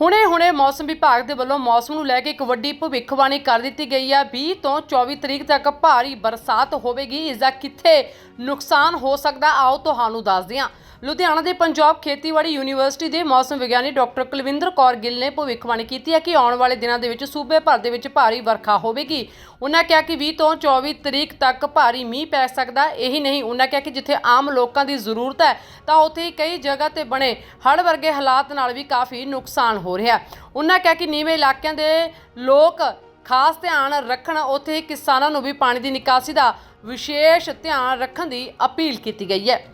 ਹੁਣੇ-ਹੁਣੇ ਮੌਸਮ ਵਿਭਾਗ ਦੇ ਵੱਲੋਂ ਮੌਸਮ ਨੂੰ ਲੈ ਕੇ ਇੱਕ ਵੱਡੀ ਭਵਿੱਖਬਾਣੀ ਕਰ ਦਿੱਤੀ ਗਈ ਹੈ 20 ਤੋਂ 24 ਤਰੀਕ ਤੱਕ ਭਾਰੀ ਬਰਸਾਤ ਹੋਵੇਗੀ। ਇਸ ਦਾ ਕਿੱਥੇ ਨੁਕਸਾਨ ਹੋ ਸਕਦਾ, ਆਓ ਤੁਹਾਨੂੰ ਦੱਸਦੇ ਹਾਂ। ਲੁਧਿਆਣਾ ਦੇ ਪੰਜਾਬ ਖੇਤੀਬਾੜੀ ਯੂਨੀਵਰਸਿਟੀ ਦੇ ਮੌਸਮ ਵਿਗਿਆਨੀ ਡਾਕਟਰ ਕੁਲਵਿੰਦਰ ਕੌਰ ਗਿੱਲ ਨੇ ਭਵਿੱਖਬਾਣੀ ਕੀਤੀ ਹੈ ਕਿ ਆਉਣ ਵਾਲੇ ਦਿਨਾਂ ਦੇ ਵਿੱਚ ਸੂਬੇ ਭਰ ਦੇ ਵਿੱਚ ਭਾਰੀ ਵਰਖਾ ਹੋਵੇਗੀ। ਉਹਨਾਂ ਕਿਹਾ ਕਿ 20 ਤੋਂ 24 ਤਰੀਕ ਤੱਕ ਭਾਰੀ ਮੀਂਹ ਪੈ ਸਕਦਾ ਇਹੀ ਨਹੀਂ, ਉਹਨਾਂ ਕਿਹਾ ਕਿ ਜਿੱਥੇ ਆਮ ਲੋਕਾਂ ਦੀ ਜ਼ਰੂਰਤ ਹੈ, ਤਾਂ ਉੱਥੇ ਹੀ ਕਈ ਜਗ੍ਹਾ ਤੇ ਬਣੇ ਹੜ੍ਹ ਵਰਗੇ ਹਾਲਾਤ ਨਾਲ ਵੀ ਕਾਫੀ ਨੁਕਸਾਨ ਹੋ ਰਿਹਾ ਉਹਨਾਂ ਕਿਹਾ ਕਿ ਨੀਵੇਂ ਇਲਾਕਿਆਂ ਦੇ ਲੋਕ ਖਾਸ ਧਿਆਨ ਰੱਖਣ, ਉੱਥੇ ਹੀ ਕਿਸਾਨਾਂ ਨੂੰ ਵੀ ਪਾਣੀ ਦੀ ਨਿਕਾਸੀ ਦਾ ਵਿਸ਼ੇਸ਼ ਧਿਆਨ ਰੱਖਣ ਦੀ ਅਪੀਲ ਕੀਤੀ ਗਈ ਹੈ।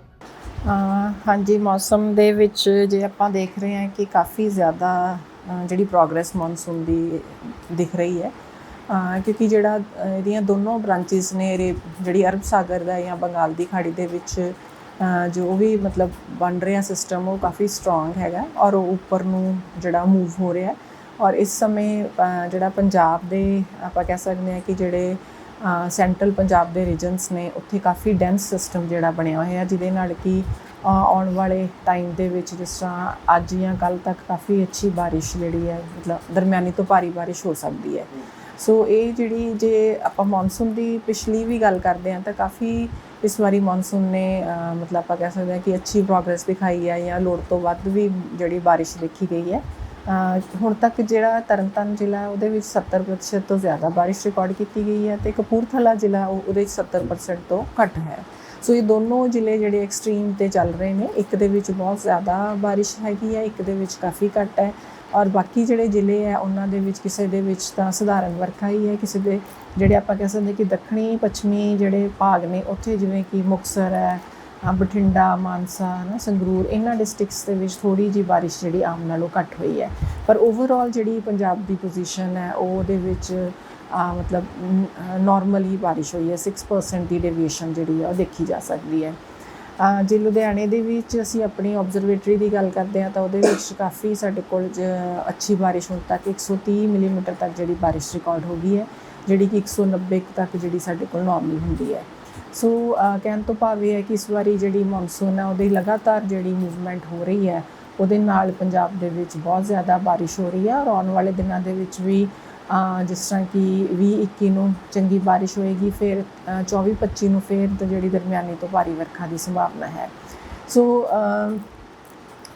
ਹਾਂਜੀ, ਮੌਸਮ ਦੇ ਵਿੱਚ ਜੇ ਆਪਾਂ ਦੇਖ ਰਹੇ ਹਾਂ ਕਿ ਕਾਫੀ ਜ਼ਿਆਦਾ ਜਿਹੜੀ ਪ੍ਰੋਗਰੈਸ ਮੌਨਸੂਨ ਦੀ ਦਿਖ ਰਹੀ ਹੈ ਕਿਉਂਕਿ ਜਿਹੜਾ ਇਹਦੀਆਂ ਦੋਨੋਂ ਬ੍ਰਾਂਚਿਸ ਨੇ, ਇਹਦੇ ਜਿਹੜੀ ਅਰਬ ਸਾਗਰ ਦਾ ਜਾਂ ਬੰਗਾਲ ਦੀ ਖਾੜੀ ਦੇ ਵਿੱਚ ਜੋ ਵੀ ਮਤਲਬ ਬਣ ਰਿਹਾ ਸਿਸਟਮ ਉਹ ਕਾਫੀ ਸਟਰੋਂਗ ਹੈਗਾ ਔਰ ਉਹ ਉੱਪਰ ਨੂੰ ਜਿਹੜਾ ਮੂਵ ਹੋ ਰਿਹਾ ਔਰ ਇਸ ਸਮੇਂ ਜਿਹੜਾ ਪੰਜਾਬ ਦੇ ਆਪਾਂ ਕਹਿ ਸਕਦੇ ਹਾਂ ਕਿ ਜਿਹੜੇ ਸੈਂਟਰਲ ਪੰਜਾਬ ਦੇ ਰੀਜਨਸ ਨੇ ਉੱਥੇ ਕਾਫੀ ਡੈਂਸ ਸਿਸਟਮ ਜਿਹੜਾ ਬਣਿਆ ਹੋਇਆ ਜਿਹਦੇ ਨਾਲ ਕਿ ਆਉਣ ਵਾਲੇ ਟਾਈਮ ਦੇ ਵਿੱਚ ਜਿਸ ਤਰ੍ਹਾਂ ਅੱਜ ਜਾਂ ਕੱਲ ਤੱਕ ਕਾਫੀ ਅੱਛੀ ਬਾਰਿਸ਼ ਜਿਹੜੀ ਹੈ, ਮਤਲਬ ਦਰਮਿਆਨੀ ਤੋਂ ਭਾਰੀ ਬਾਰਿਸ਼ ਹੋ ਸਕਦੀ ਹੈ। ਸੋ ਇਹ ਜਿਹੜੀ ਜੇ ਆਪਾਂ ਮੌਨਸੂਨ ਦੀ ਪਿਛਲੀ ਵੀ ਗੱਲ ਕਰਦੇ ਹਾਂ, ਤਾਂ ਕਾਫੀ ਇਸ ਵਾਰੀ ਮੌਨਸੂਨ ਨੇ ਮਤਲਬ ਆਪਾਂ ਕਹਿ ਸਕਦੇ ਹਾਂ ਕਿ ਅੱਛੀ ਪ੍ਰੋਗਰੈਸ ਦਿਖਾਈ ਹੈ ਜਾਂ ਲੋੜ ਤੋਂ ਵੱਧ ਵੀ ਜਿਹੜੀ ਬਾਰਿਸ਼ ਦੇਖੀ ਗਈ ਹੈ। ਹੁਣ ਤੱਕ ਜਿਹੜਾ ਤਰਨਤਾਰਨ ਜ਼ਿਲ੍ਹਾ ਉਹਦੇ ਵਿੱਚ 70% ਤੋਂ ਜ਼ਿਆਦਾ ਬਾਰਿਸ਼ ਰਿਕਾਰਡ ਕੀਤੀ ਗਈ ਹੈ ਤੇ ਕਪੂਰਥਲਾ ਜ਼ਿਲ੍ਹਾ ਉਹ- ਉਹਦੇ ਵਿੱਚ 70% ਤੋਂ ਘੱਟ ਹੈ। ਸੋ ਇਹ ਦੋਨੋਂ ਜ਼ਿਲ੍ਹੇ ਜਿਹੜੇ ਐਕਸਟ੍ਰੀਮ ਤੇ ਚੱਲ ਰਹੇ ਨੇ, ਇੱਕ ਦੇ ਵਿੱਚ ਬਹੁਤ ਜ਼ਿਆਦਾ ਬਾਰਿਸ਼ ਹੈਗੀ ਹੈ, ਇੱਕ ਦੇ ਵਿੱਚ ਕਾਫੀ ਘੱਟ ਹੈ ਔਰ ਬਾਕੀ ਜਿਹੜੇ ਜ਼ਿਲ੍ਹੇ ਹੈ, ਉਹਨਾਂ ਦੇ ਵਿੱਚ ਕਿਸੇ ਦੇ ਵਿੱਚ ਤਾਂ ਸਧਾਰਨ ਵਰਖਾ ਹੀ ਹੈ, ਕਿਸੇ ਦੇ ਜਿਹੜੇ ਆਪਾਂ ਕਹਿ ਸਕਦੇ ਕਿ ਦੱਖਣੀ ਪੱਛਮੀ ਜਿਹੜੇ ਭਾਗ ਨੇ, ਉੱਥੇ ਜਿਵੇਂ ਕਿ ਮੁਕਤਸਰ ਹੈ ਬਠਿੰਡਾ ਮਾਨਸਾ ਨਾ ਸੰਗਰੂਰ ਇਹਨਾਂ ਡਿਸਟ੍ਰਿਕਟਸ ਦੇ ਵਿੱਚ ਥੋੜੀ ਜੀ ਬਾਰਿਸ਼ ਜਿਹੜੀ ਆਮ ਨਾਲੋਂ ਘੱਟ ਹੋਈ ਹੈ। ਪਰ ਓਵਰਆਲ ਜਿਹੜੀ ਪੰਜਾਬ ਦੀ ਪੋਜੀਸ਼ਨ ਹੈ ਉਹ ਉਹਦੇ ਵਿੱਚ ਅ, ਮਤਲਬ ਨਾਰਮਲ ਹੀ ਬਾਰਿਸ਼ ਹੋਈ ਹੈ। 6% ਦੀ ਡੇਵੀਏਸ਼ਨ ਜਿਹੜੀ ਹੈ ਉਹ ਦੇਖੀ ਜਾ ਸਕਦੀ ਹੈ। ਜੇ ਲੁਧਿਆਣੇ ਦੇ ਵਿੱਚ ਅਸੀਂ ਆਪਣੀ ਆਬਜ਼ਰਵੇਟਰੀ ਦੀ ਗੱਲ ਕਰਦੇ ਹਾਂ ਤਾਂ ਉਹਦੇ ਵਿੱਚ ਕਾਫੀ ਸਾਡੇ ਕੋਲ ਜ- ਅੱਛੀ ਬਾਰਿਸ਼ ਹੁਣ ਤੱਕ 130 ਮਿਲੀਮੀਟਰ ਤੱਕ ਜਿਹੜੀ ਬਾਰਿਸ਼ ਰਿਕਾਰਡ ਹੋ ਗਈ ਹੈ ਜਿਹੜੀ ਕਿ 190 ਕੁ ਤੱਕ ਜਿਹੜੀ ਸਾਡੇ ਕੋਲ ਨਾਰਮਲ ਹੁੰਦੀ ਹੈ। ਸੋ ਕਹਿਣ ਤੋਂ ਭਾਵ ਇਹ ਹੈ ਕਿ ਇਸ ਵਾਰੀ ਜਿਹੜੀ ਮੌਨਸੂਨ ਹੈ, ਉਹਦੀ ਲਗਾਤਾਰ ਜਿਹੜੀ ਮੂਵਮੈਂਟ ਹੋ ਰਹੀ ਹੈ, ਉਹਦੇ ਨਾਲ ਪੰਜਾਬ ਦੇ ਵਿੱਚ ਬਹੁਤ ਜ਼ਿਆਦਾ ਬਾਰਿਸ਼ ਹੋ ਰਹੀ ਹੈ ਔਰ ਆਉਣ ਵਾਲੇ ਦਿਨਾਂ ਦੇ ਵਿੱਚ ਵੀ ਜਿਸ ਤਰ੍ਹਾਂ ਕਿ 20 21 ਨੂੰ ਚੰਗੀ ਬਾਰਿਸ਼ ਹੋਏਗੀ, ਫਿਰ 24 25 ਨੂੰ ਫਿਰ ਤਾਂ ਜਿਹੜੀ ਦਰਮਿਆਨੀ ਤੋਂ ਭਾਰੀ ਵਰਖਾ ਦੀ ਸੰਭਾਵਨਾ ਹੈ। ਸੋ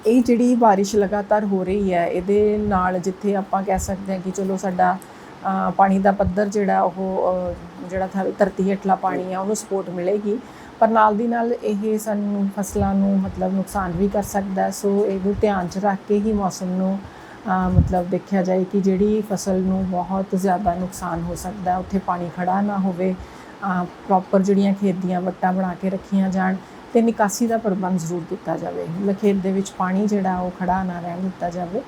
ਇਹ ਜਿਹੜੀ ਬਾਰਿਸ਼ ਲਗਾਤਾਰ ਹੋ ਰਹੀ ਹੈ, ਇਹਦੇ ਨਾਲ ਜਿੱਥੇ ਆਪਾਂ ਕਹਿ ਸਕਦੇ ਹਾਂ ਕਿ ਚਲੋ ਸਾਡਾ ਪਾਣੀ ਦਾ ਪੱਧਰ ਜਿਹੜਾ ਉਹ ਜਿਹੜਾ ਧਰ- ਧਰਤੀ ਹੇਠਲਾ ਪਾਣੀ ਆ ਉਹਨੂੰ ਸਪੋਰਟ ਮਿਲੇਗੀ। ਪਰ ਨਾਲ ਦੀ ਨਾਲ ਇਹ ਸਾਨੂੰ ਫਸਲਾਂ ਨੂੰ ਮਤਲਬ ਨੁਕਸਾਨ ਵੀ ਕਰ ਸਕਦਾ ਸੋ ਇਹਨੂੰ ਧਿਆਨ 'ਚ ਰੱਖ ਕੇ ਹੀ ਮੌਸਮ ਨੂੰ ਮਤਲਬ ਦੇਖਿਆ ਜਾਏ ਕਿ ਜਿਹੜੀ ਫਸਲ ਨੂੰ ਬਹੁਤ ਜ਼ਿਆਦਾ ਨੁਕਸਾਨ ਹੋ ਸਕਦਾ ਉੱਥੇ ਪਾਣੀ ਖੜਾ ਨਾ ਹੋਵੇ ਪ੍ਰੋਪਰ ਜਿਹੜੀਆਂ ਖੇਤ ਦੀਆਂ ਵੱਟਾਂ ਬਣਾ ਕੇ ਰੱਖੀਆਂ ਜਾਣ ਤੇ ਨਿਕਾਸੀ ਦਾ ਪ੍ਰਬੰਧ ਜ਼ਰੂਰ ਕੀਤਾ ਜਾਵੇ। ਮਤਲਬ ਖੇਤ ਦੇ ਵਿੱਚ ਪਾਣੀ ਜਿਹੜਾ ਉਹ ਖੜਾ ਨਾ ਰਹਿਣ ਦਿੱਤਾ ਜਾਵੇ।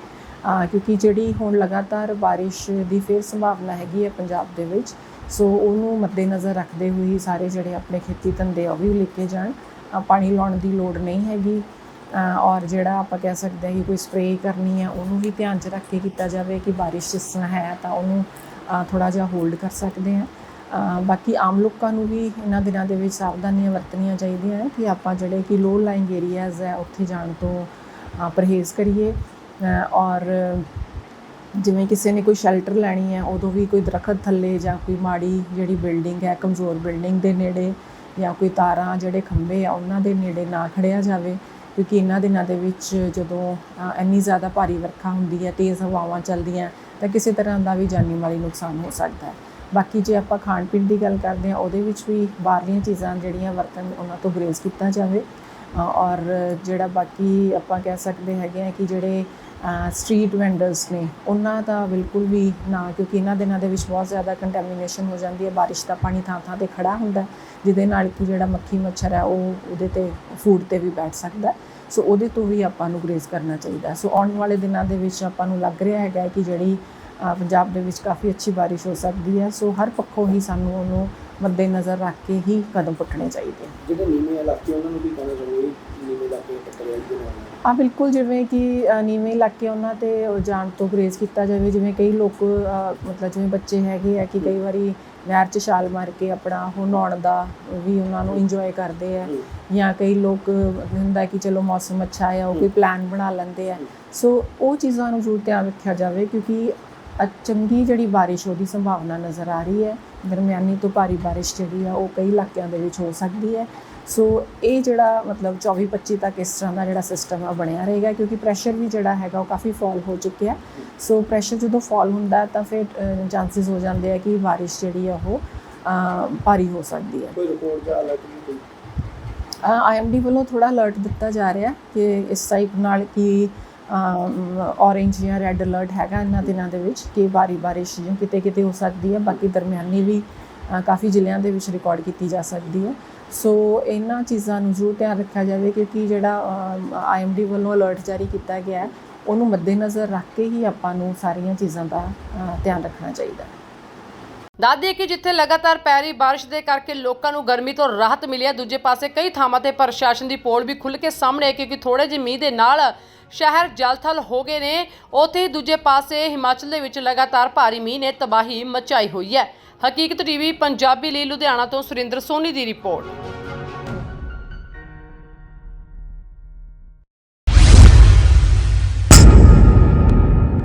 ਕਿਉਂਕਿ ਜਿਹੜੀ ਹੁਣ ਲਗਾਤਾਰ ਬਾਰਿਸ਼ ਦੀ ਫਿਰ ਸੰਭਾਵਨਾ ਹੈਗੀ ਹੈ ਪੰਜਾਬ ਦੇ ਵਿੱਚ। ਸੋ ਉਹਨੂੰ ਮੱਦੇਨਜ਼ਰ ਰੱਖਦੇ ਹੋਏ ਹੀ ਸਾਰੇ ਜਿਹੜੇ ਆਪਣੇ ਖੇਤੀ ਧੰਦੇ ਆ, ਉਹ ਵੀ ਲਿਖੇ ਜਾਣ। ਪਾਣੀ ਲਾਉਣ ਦੀ ਲੋੜ ਨਹੀਂ ਹੈਗੀ। ਔਰ ਜਿਹੜਾ ਆਪਾਂ ਕਹਿ ਸਕਦੇ ਹਾਂ ਕਿ ਕੋਈ ਸਪਰੇਅ ਕਰਨੀ ਹੈ, ਉਹਨੂੰ ਵੀ ਧਿਆਨ 'ਚ ਰੱਖ ਕੇ ਕੀਤਾ ਜਾਵੇ ਕਿ ਬਾਰਿਸ਼ ਜਿਸ ਤਰ੍ਹਾਂ ਹੈ ਤਾਂ ਉਹਨੂੰ ਥੋੜਾ ਜਿਹਾ ਹੋਲਡ ਕਰ ਸਕਦੇ ਹਾਂ। ਬਾਕੀ ਆਮ ਲੋਕਾਂ ਨੂੰ ਵੀ ਇਹਨਾਂ ਦਿਨਾਂ ਦੇ ਵਿੱਚ ਸਾਵਧਾਨੀਆਂ ਵਰਤਣੀਆਂ ਚਾਹੀਦੀਆਂ ਹੈ ਕਿ ਆਪਾਂ ਜਿਹੜੇ ਕਿ ਲੋ ਲਾਈਂਗ ਏਰੀਆਜ਼ ਹੈ, ਉੱਥੇ ਜਾਣ ਤੋਂ ਪਰਹੇਜ਼ ਕਰੀਏ। ਔਰ ਜਿਵੇਂ ਕਿਸੇ ਨੇ ਕੋਈ ਸ਼ੈਲਟਰ ਲੈਣੀ ਹੈ, ਉਦੋਂ ਵੀ ਕੋਈ ਦਰਖਤ ਥੱਲੇ ਜਾਂ ਕੋਈ ਮਾੜੀ ਜਿਹੜੀ ਬਿਲਡਿੰਗ ਹੈ, ਕਮਜ਼ੋਰ ਬਿਲਡਿੰਗ ਦੇ ਨੇੜੇ ਜਾਂ ਕੋਈ ਤਾਰਾਂ ਜਿਹੜੇ ਖੰਭੇ ਆ, ਉਹਨਾਂ ਦੇ ਨੇੜੇ ਨਾ ਖੜਿਆ ਜਾਵੇ, ਕਿਉਂਕਿ ਇਹਨਾਂ ਦਿਨਾਂ ਦੇ ਵਿੱਚ ਜਦੋਂ ਇੰਨੀ ਜ਼ਿਆਦਾ ਭਾਰੀ ਵਰਖਾ ਹੁੰਦੀ ਹੈ, ਤੇਜ਼ ਹਵਾਵਾਂ ਚੱਲਦੀਆਂ, ਤਾਂ ਕਿਸੇ ਤਰ੍ਹਾਂ ਦਾ ਵੀ ਜਾਨੀ ਮਾਲੀ ਨੁਕਸਾਨ ਹੋ ਸਕਦਾ ਹੈ। ਬਾਕੀ ਜੇ ਆਪਾਂ ਖਾਣ ਪੀਣ ਦੀ ਗੱਲ ਕਰਦੇ ਹਾਂ, ਉਹਦੇ ਵਿੱਚ ਵੀ ਬਾਹਰਲੀਆਂ ਚੀਜ਼ਾਂ ਜਿਹੜੀਆਂ ਵਰਤਣ ਉਹਨਾਂ ਤੋਂ ਗਰੇਜ਼ ਕੀਤਾ ਜਾਵੇ ਔਰ ਜਿਹੜਾ ਬਾਕੀ ਆਪਾਂ ਕਹਿ ਸਕਦੇ ਹੈਗੇ ਆ ਕਿ ਜਿਹੜੇ ਸਟਰੀਟ ਵੈਂਡਰਸ ਨੇ, ਉਹਨਾਂ ਦਾ ਬਿਲਕੁਲ ਵੀ ਨਾ, ਕਿਉਂਕਿ ਇਹਨਾਂ ਦਿਨਾਂ ਦੇ ਵਿੱਚ ਬਹੁਤ ਜ਼ਿਆਦਾ ਕੰਟੈਮੀਨੇਸ਼ਨ ਹੋ ਜਾਂਦੀ ਹੈ, ਬਾਰਿਸ਼ ਦਾ ਪਾਣੀ ਥਾਂ ਥਾਂ ਤੇ ਖੜਾ ਹੁੰਦਾ ਜਿਹਦੇ ਨਾਲ ਕਿ ਜਿਹੜਾ ਮੱਖੀ ਮੱਛਰ ਹੈ, ਉਹ ਉਹਦੇ ਤੇ ਫੂਡ ਤੇ ਵੀ ਬੈਠ ਸਕਦਾ ਸੋ ਉਹਦੇ ਤੋਂ ਵੀ ਆਪਾਂ ਨੂੰ ਗਰੇਜ਼ ਕਰਨਾ ਚਾਹੀਦਾ ਸੋ ਆਉਣ ਵਾਲੇ ਦਿਨਾਂ ਦੇ ਵਿੱਚ ਆਪਾਂ ਨੂੰ ਲੱਗ ਰਿਹਾ ਹੈਗਾ ਕਿ ਜਿਹੜੀ ਪੰਜਾਬ ਦੇ ਵਿੱਚ ਕਾਫੀ ਅੱਛੀ ਬਾਰਿਸ਼ ਹੋ ਸਕਦੀ ਹੈ। ਸੋ ਹਰ ਪੱਖੋਂ ਹੀ ਸਾਨੂੰ ਉਹਨੂੰ ਮੱਦੇਨਜ਼ਰ ਰੱਖ ਕੇ ਹੀ ਕਦਮ ਪੁੱਟਣੇ ਚਾਹੀਦੇ ਹਨ ਜਿਹੜੇ ਨੀਵੇਂ ਇਲਾਕੇ, ਉਹਨਾਂ ਨੂੰ ਵੀ ਕਹਿਣਾ ਚਾਹੁੰਦੇ ਨੀਵੇਂ ਇਲਾਕੇ ਆ ਬਿਲਕੁਲ ਜਿਵੇਂ ਕਿ ਨੀਵੇਂ ਇਲਾਕੇ ਉਹਨਾਂ ਤੇ ਜਾਣ ਤੋਂ ਗਰੇਜ਼ ਕੀਤਾ ਜਾਵੇ, ਜਿਵੇਂ ਕਈ ਲੋਕ ਮਤਲਬ ਜਿਵੇਂ ਬੱਚੇ ਹੈਗੇ ਆ ਕਿ ਕਈ ਵਾਰੀ ਨਹਿਰ 'ਚ ਛਾਲ ਮਾਰ ਕੇ ਆਪਣਾ ਉਹ ਨਹਾਉਣ ਦਾ ਵੀ ਉਹਨਾਂ ਨੂੰ ਇੰਜੋਏ ਕਰਦੇ ਆ ਜਾਂ ਕਈ ਲੋਕ ਹੁੰਦਾ ਕਿ ਚਲੋ ਮੌਸਮ ਅੱਛਾ ਆ, ਉਹ ਕੋਈ ਪਲਾਨ ਬਣਾ ਲੈਂਦੇ ਆ। ਸੋ ਉਹ ਚੀਜ਼ਾਂ ਨੂੰ ਜ਼ਰੂਰ ਧਿਆਨ ਰੱਖਿਆ ਜਾਵੇ ਕਿਉਂਕਿ ਅ- ਚੰਗੀ ਜਿਹੜੀ ਬਾਰਿਸ਼ ਉਹਦੀ ਸੰਭਾਵਨਾ ਨਜ਼ਰ ਆ ਰਹੀ ਹੈ। ਦਰਮਿਆਨੀ ਤੋਂ ਭਾਰੀ ਬਾਰਿਸ਼ ਜਿਹੜੀ ਆ ਉਹ ਕਈ ਇਲਾਕਿਆਂ ਦੇ ਵਿੱਚ ਹੋ ਸਕਦੀ ਹੈ। ਸੋ ਇਹ ਜਿਹੜਾ ਮਤਲਬ 24 25 ਤੱਕ ਇਸ ਤਰ੍ਹਾਂ ਦਾ ਜਿਹੜਾ ਸਿਸਟਮ ਆ ਬਣਿਆ ਰਹੇਗਾ ਕਿਉਂਕਿ ਪ੍ਰੈਸ਼ਰ ਵੀ ਜਿਹੜਾ ਹੈਗਾ ਉਹ ਕਾਫੀ ਫਾਲ ਹੋ ਚੁੱਕਿਆ। ਸੋ ਪ੍ਰੈਸ਼ਰ ਜਦੋਂ ਫਾਲ ਹੁੰਦਾ ਤਾਂ ਫਿਰ ਚਾਂਸਸ ਹੋ ਜਾਂਦੇ ਆ ਕਿ ਬਾਰਿਸ਼ ਜਿਹੜੀ ਆ ਉਹ ਭਾਰੀ ਹੋ ਸਕਦੀ ਹੈ। ਕੋਈ ਰਿਪੋਰਟ ਜਾਂ ਅਲਰਟ ਨਹੀਂ ਕੋਈ? ਆਈਐਮਡੀ ਵੱਲੋਂ ਥੋੜਾ ਅਲਰਟ ਦਿੱਤਾ ਜਾ ਰਿਹਾ ਕਿ ਇਸ ਟਾਈਪ ਨਾਲ ਕਿ ਔਰੇਂਜ ਜਾਂ ਰੈੱਡ ਅਲਰਟ ਹੈਗਾ ਇਹਨਾਂ ਦਿਨਾਂ ਦੇ ਵਿੱਚ ਕਿ ਭਾਰੀ ਬਾਰਿਸ਼ ਜਾਂ ਕਿਤੇ ਕਿਤੇ ਹੋ ਸਕਦੀ ਹੈ, ਬਾਕੀ ਦਰਮਿਆਨੀ ਵੀ ਕਾਫੀ ਜ਼ਿਲ੍ਹਿਆਂ ਦੇ ਵਿੱਚ ਰਿਕਾਰਡ ਕੀਤੀ ਜਾ ਸਕਦੀ ਹੈ। ਸੋ ਇਹਨਾਂ ਚੀਜ਼ਾਂ ਨੂੰ ਜ਼ਰੂਰ ਧਿਆਨ ਰੱਖਿਆ ਜਾਵੇ ਕਿਉਂਕਿ ਜਿਹੜਾ ਆਈਐਮਡੀ ਵੱਲੋਂ ਅਲਰਟ ਜਾਰੀ ਕੀਤਾ ਗਿਆ ਹੈ, ਉਹਨੂੰ ਮੱਦੇਨਜ਼ਰ ਰੱਖ ਕੇ ਹੀ ਆਪਾਂ ਨੂੰ ਸਾਰੀਆਂ ਚੀਜ਼ਾਂ ਦਾ ਧਿਆਨ ਰੱਖਣਾ ਚਾਹੀਦਾ। ਹੈ ਦੱਸ ਦਈਏ ਕਿ ਜਿੱਥੇ ਲਗਾਤਾਰ ਪੈ ਰਹੀ ਬਾਰਿਸ਼ ਦੇ ਕਰਕੇ ਲੋਕਾਂ ਨੂੰ ਗਰਮੀ ਤੋਂ ਰਾਹਤ ਮਿਲੀ ਹੈ, ਦੂਜੇ ਪਾਸੇ ਕਈ ਥਾਵਾਂ ਤੇ ਪ੍ਰਸ਼ਾਸਨ ਦੀ ਪੋਲ ਵੀ ਖੁੱਲ੍ਹ ਕੇ ਸਾਹਮਣੇ ਹੈ, ਕਿਉਂਕਿ ਥੋੜੇ ਜਿਹੇ ਮੀਂਹ ਦੇ ਨਾਲ ਸ਼ਹਿਰ ਜਲਥਲ ਹੋ ਗਏ ਨੇ। ਉੱਥੇ ਹੀ ਦੂਜੇ ਪਾਸੇ ਹਿਮਾਚਲ ਦੇ ਵਿੱਚ ਲਗਾਤਾਰ ਭਾਰੀ ਮੀਂਹ ਨੇ ਤਬਾਹੀ ਮਚਾਈ ਹੋਈ ਹੈ। ਹਕੀਕਤ ਟੀਵੀ, ਪੰਜਾਬੀ ਲਈ ਲੁਧਿਆਣਾ ਤੋਂ ਸੁਰਿੰਦਰ ਸੋਨੀ ਦੀ ਰਿਪੋਰਟ।